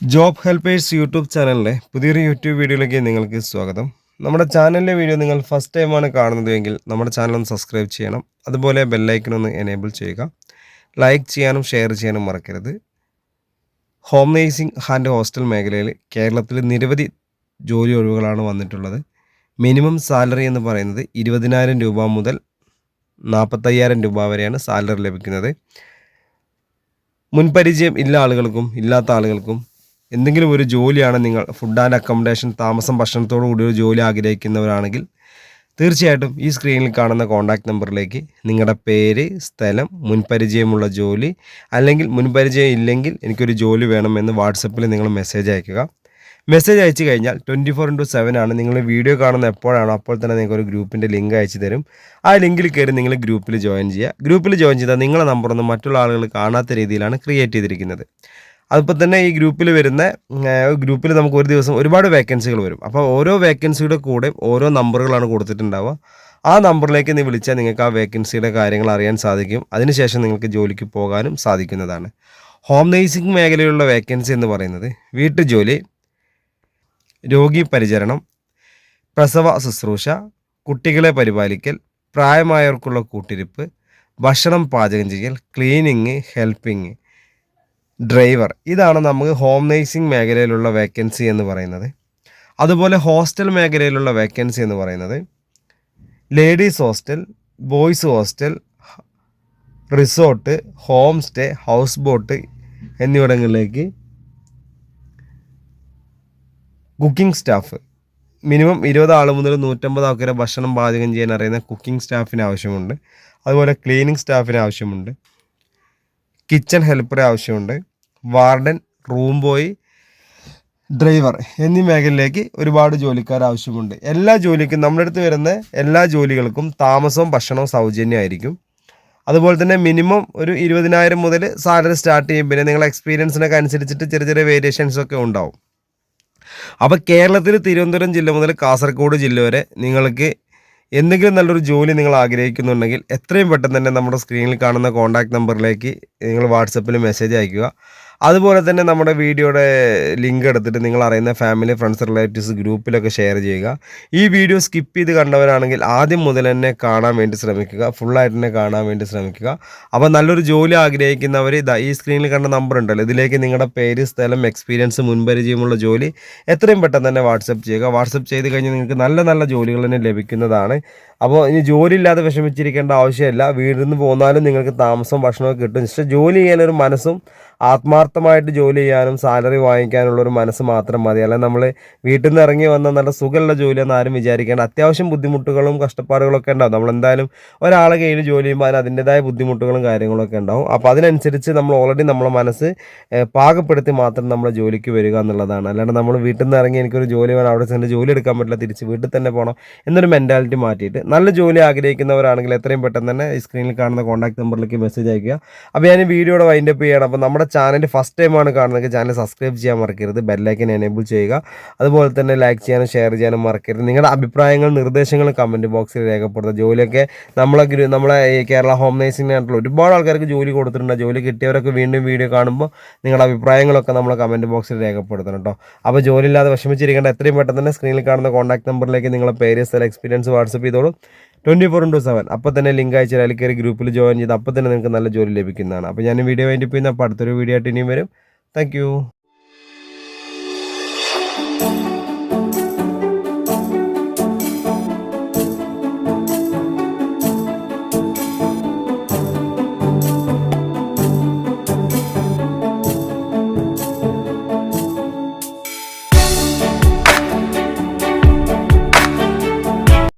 Job helpers YouTube ചാനലിലെ പുതിയൊരു YouTube വീഡിയോയിലേക്ക് നിങ്ങൾക്ക് സ്വാഗതം. നമ്മുടെ ചാനലിലെ വീഡിയോ നിങ്ങൾ ഫസ്റ്റ് ടൈമാണ് കാണുന്നതെങ്കിൽ നമ്മുടെ ചാനൽ ഒന്ന് സബ്സ്ക്രൈബ് ചെയ്യണം. അതുപോലെ ബെല്ലൈക്കൺ ഒന്ന് എനേബിൾ ചെയ്യുക. ലൈക്ക് ചെയ്യാനും ഷെയർ ചെയ്യാനും മറക്കരുത്. ഹോം നേഴ്സിംഗ് ആൻഡ് ഹോസ്റ്റൽ മേഖലയിൽ കേരളത്തിൽ നിരവധി ജോലി ഒഴിവുകളാണ് വന്നിട്ടുള്ളത്. മിനിമം സാലറി എന്ന് പറയുന്നത് ഇരുപതിനായിരം രൂപ മുതൽ നാൽപ്പത്തയ്യായിരം രൂപ വരെയാണ് സാലറി ലഭിക്കുന്നത്. മുൻപരിചയം ഇല്ല ആളുകൾക്കും ഇല്ലാത്ത ആളുകൾക്കും എന്തെങ്കിലും ഒരു ജോലിയാണ് നിങ്ങൾ ഫുഡ് ആൻഡ് അക്കോമഡേഷൻ താമസം ഭക്ഷണത്തോടു കൂടി ഒരു ജോലി ആഗ്രഹിക്കുന്നവരാണെങ്കിൽ തീർച്ചയായിട്ടും ഈ സ്ക്രീനിൽ കാണുന്ന കോൺടാക്റ്റ് നമ്പറിലേക്ക് നിങ്ങളുടെ പേര് സ്ഥലം മുൻപരിചയമുള്ള ജോലി അല്ലെങ്കിൽ മുൻപരിചയം ഇല്ലെങ്കിൽ എനിക്കൊരു ജോലി വേണമെന്ന് വാട്സപ്പിൽ നിങ്ങൾ മെസ്സേജ് അയക്കുക. മെസ്സേജ് അയച്ചു കഴിഞ്ഞാൽ ട്വന്റി ഫോർ ഇന്റു സെവൻ ആണ്. നിങ്ങൾ വീഡിയോ കാണുന്ന എപ്പോഴാണോ അപ്പോൾ തന്നെ നിങ്ങൾക്ക് ഒരു ഗ്രൂപ്പിന്റെ ലിങ്ക് അയച്ചു തരും. ആ ലിങ്കിൽ കയറി നിങ്ങൾ ഗ്രൂപ്പിൽ ജോയിൻ ചെയ്യുക. ഗ്രൂപ്പിൽ ജോയിൻ ചെയ്താൽ നിങ്ങളുടെ നമ്പറൊന്നും മറ്റുള്ള ആളുകൾ കാണാത്ത രീതിയിലാണ് ക്രിയേറ്റ് ചെയ്തിരിക്കുന്നത്. അതിപ്പോൾ തന്നെ ഈ ഗ്രൂപ്പിൽ വരുന്ന ഗ്രൂപ്പിൽ നമുക്ക് ഒരു ദിവസം ഒരുപാട് വേക്കൻസികൾ വരും. അപ്പോൾ ഓരോ വേക്കൻസിയുടെ കൂടെ ഓരോ നമ്പറുകളാണ് കൊടുത്തിട്ടുണ്ടാവുക. ആ നമ്പറിലേക്ക് നീ വിളിച്ചാൽ നിങ്ങൾക്ക് ആ വേക്കൻസിയുടെ കാര്യങ്ങൾ അറിയാൻ സാധിക്കും. അതിനുശേഷം നിങ്ങൾക്ക് ജോലിക്ക് പോകാനും സാധിക്കുന്നതാണ്. ഹോം നേഴ്സിംഗ് മേഖലയിലുള്ള വേക്കൻസി എന്ന് പറയുന്നത് വീട്ടുജോലി രോഗി പരിചരണം പ്രസവ ശുശ്രൂഷ കുട്ടികളെ പരിപാലിക്കൽ പ്രായമായവർക്കുള്ള കൂട്ടിരിപ്പ് ഭക്ഷണം പാചകം ചെയ്യൽ ക്ലീനിങ് ഹെൽപ്പിങ് ഡ്രൈവർ. ഇതാണ് നമുക്ക് ഹോം നേഴ്സിംഗ് മേഖലയിലുള്ള വേക്കൻസി എന്ന് പറയുന്നത്. അതുപോലെ ഹോസ്റ്റൽ മേഖലയിലുള്ള വേക്കൻസി എന്ന് പറയുന്നത്. Ladies hostel boys hostel resort home stay house boat എന്നിവിടങ്ങളിലേക്ക് കുക്കിംഗ് സ്റ്റാഫ് മിനിമം ഇരുപത് ആൾ മുതൽ നൂറ്റമ്പത് ആൾക്കാരെ ഭക്ഷണം പാചകം ചെയ്യാൻ അറിയുന്ന കുക്കിംഗ് സ്റ്റാഫിന് ആവശ്യമുണ്ട്. അതുപോലെ ക്ലീനിങ് സ്റ്റാഫിന് ആവശ്യമുണ്ട്. കിച്ചൺ ഹെൽപ്പറെ ആവശ്യമുണ്ട്. വാർഡൻ റൂം ബോയ് ഡ്രൈവർ എന്നീ മേഖലയിലേക്ക് ഒരുപാട് ജോലിക്കാർ ആവശ്യമുണ്ട്. എല്ലാ ജോലിക്കും നമ്മുടെ അടുത്ത് വരുന്ന എല്ലാ ജോലികൾക്കും താമസവും ഭക്ഷണവും സൗജന്യമായിരിക്കും അതുപോലെ തന്നെ മിനിമം ഒരു ഇരുപതിനായിരം മുതൽ സാലറി സ്റ്റാർട്ട് ചെയ്യും. പിന്നെ നിങ്ങളെ എക്സ്പീരിയൻസിനൊക്കെ അനുസരിച്ചിട്ട് ചെറിയ ചെറിയ വേരിയേഷൻസൊക്കെ ഉണ്ടാവും. അപ്പോൾ കേരളത്തിൽ തിരുവനന്തപുരം ജില്ല മുതൽ കാസർഗോഡ് ജില്ല വരെ നിങ്ങൾക്ക് എന്തെങ്കിലും നല്ലൊരു ജോലി നിങ്ങൾ ആഗ്രഹിക്കുന്നുണ്ടെങ്കിൽ എത്രയും പെട്ടെന്ന് തന്നെ നമ്മുടെ സ്ക്രീനിൽ കാണുന്ന കോൺടാക്ട് നമ്പറിലേക്ക് നിങ്ങൾ വാട്സപ്പിൽ മെസ്സേജ് അയക്കുക. അതുപോലെ തന്നെ നമ്മുടെ വീഡിയോയുടെ ലിങ്ക് എടുത്തിട്ട് നിങ്ങൾ അറിയുന്ന ഫാമിലി ഫ്രണ്ട്സ് റിലേറ്റീവ്സ് ഗ്രൂപ്പിലൊക്കെ ഷെയർ ചെയ്യുക. ഈ വീഡിയോ സ്കിപ്പ് ചെയ്ത് കണ്ടവരാണെങ്കിൽ ആദ്യം മുതൽ തന്നെ കാണാൻ വേണ്ടി ശ്രമിക്കുക. ഫുള്ളായിട്ട് തന്നെ കാണാൻ വേണ്ടി ശ്രമിക്കുക. അപ്പോൾ നല്ലൊരു ജോലി ആഗ്രഹിക്കുന്നവർ ഇതാ ഈ സ്ക്രീനിൽ കണ്ട നമ്പർ ഉണ്ടല്ലോ. ഇതിലേക്ക് നിങ്ങളുടെ പേര് സ്ഥലം എക്സ്പീരിയൻസ് മുൻപരിചയമുള്ള ജോലി എത്രയും പെട്ടെന്ന് തന്നെ വാട്സപ്പ് ചെയ്യുക. വാട്സപ്പ് ചെയ്ത് കഴിഞ്ഞാൽ നിങ്ങൾക്ക് നല്ല നല്ല ജോലികൾ തന്നെ ലഭിക്കുന്നതാണ്. അപ്പോൾ ഇനി ജോലി ഇല്ലാതെ വിഷമിച്ചിരിക്കേണ്ട ആവശ്യമില്ല. വീട്ടിൽ നിന്ന് പോന്നാലും നിങ്ങൾക്ക് താമസം ഭക്ഷണമൊക്കെ കിട്ടും. പക്ഷേ ജോലി ചെയ്യാനൊരു മനസ്സും ആത്മാർത്ഥമായിട്ട് ജോലി ചെയ്യാനും സാലറി വാങ്ങിക്കാനുള്ള ഒരു മനസ്സ് മാത്രം മതി. അല്ലെങ്കിൽ നമ്മൾ വീട്ടിൽ നിന്ന് ഇറങ്ങി വന്ന നല്ല സുഖമുള്ള ജോലിയെന്ന് ആരും വിചാരിക്കേണ്ട. അത്യാവശ്യം ബുദ്ധിമുട്ടുകളും കഷ്ടപ്പാടുകളൊക്കെ ഉണ്ടാവും. നമ്മൾ എന്തായാലും ഒരാളെ കയ്യിൽ ജോലി ചെയ്യുമ്പോൾ അതിന് അതിന്റെതായ ബുദ്ധിമുട്ടുകളും കാര്യങ്ങളൊക്കെ ഉണ്ടാവും. അപ്പോൾ അതിനനുസരിച്ച് നമ്മൾ ഓൾറെഡി നമ്മളെ മനസ്സ് പാകപ്പെടുത്തി മാത്രം നമ്മൾ ജോലിക്ക് വരിക എന്നുള്ളതാണ്. അല്ലാണ്ട് നമ്മൾ വീട്ടിൽ നിന്ന് ഇറങ്ങി എനിക്കൊരു ജോലി വേണം അവിടെ ചെന്ന് ജോലി എടുക്കാൻ പറ്റില്ല തിരിച്ച് വീട്ടിൽ തന്നെ പോകണം എന്നൊരു മെന്റാലിറ്റി മാറ്റിയിട്ട് നല്ല ജോലി ആഗ്രഹിക്കുന്നവരാണെങ്കിൽ എത്രയും പെട്ടെന്ന് തന്നെ സ്ക്രീനിൽ കാണുന്ന കോൺടാക്ട് നമ്പറിലേക്ക് മെസ്സേജ് അയക്കുക. അപ്പോൾ ഞാൻ വീഡിയോയുടെ വൈൻഡപ്പ് ചെയ്യണം. അപ്പോൾ നമ്മുടെ ചാനൽ ഫസ്റ്റ് ടൈമാണ് കാണുന്നത്. ചാനൽ സബ്സ്ക്രൈബ് ചെയ്യാൻ മറക്കരുത്. ബെല്ലൈക്കൻ എനേബിൾ ചെയ്യുക. അതുപോലെ തന്നെ ലൈക്ക് ചെയ്യാനും ഷെയർ ചെയ്യാനും മറക്കരുത്. നിങ്ങളുടെ അഭിപ്രായങ്ങൾ നിർദ്ദേശങ്ങൾ കമന്റ് ബോക്സിൽ രേഖപ്പെടുത്തുക. ജോലിയൊക്കെ നമ്മളെ നമ്മളെ കേരള ഹോം നേഴ്സിംഗിനായിട്ടുള്ള ഒരുപാട് ആൾക്കാർക്ക് ജോലി കൊടുത്തിട്ടുണ്ട്. ജോലി കിട്ടിയവരൊക്കെ വീണ്ടും വീഡിയോ കാണുമ്പോൾ നിങ്ങളുടെ അഭിപ്രായങ്ങളൊക്കെ നമ്മൾ കമന്റ് ബോക്സിൽ രേഖപ്പെടുത്തണം കേട്ടോ അപ്പോൾ ജോലി ഇല്ലാതെ വിഷമിച്ചിരിക്കേണ്ട എത്രയും പെട്ടെന്ന് തന്നെ സ്ക്രീനിൽ കാണുന്ന കോൺടാക്ട് നമ്പറിലേക്ക് നിങ്ങളെ പേര് സ്ഥലം എക്സ്പീരിയൻസ് വാട്സപ്പ് ചെയ്തോളൂ. ട്വന്റി ഫോർ ഇന്റു സെവൻ അപ്പോൾ തന്നെ ലിങ്ക് അയച്ചാൽ അതിൽ കയറി ഗ്രൂപ്പിൽ ജോയിൻ ചെയ്ത് അപ്പോൾ തന്നെ നിങ്ങൾക്ക് നല്ല ജോലി ലഭിക്കുന്നതാണ്. അപ്പോൾ ഞാൻ വീഡിയോ വേണ്ടി പോയി അപ്പോൾ അടുത്തൊരു വീഡിയോ ആയിട്ട് ഇനിയും വരും. താങ്ക്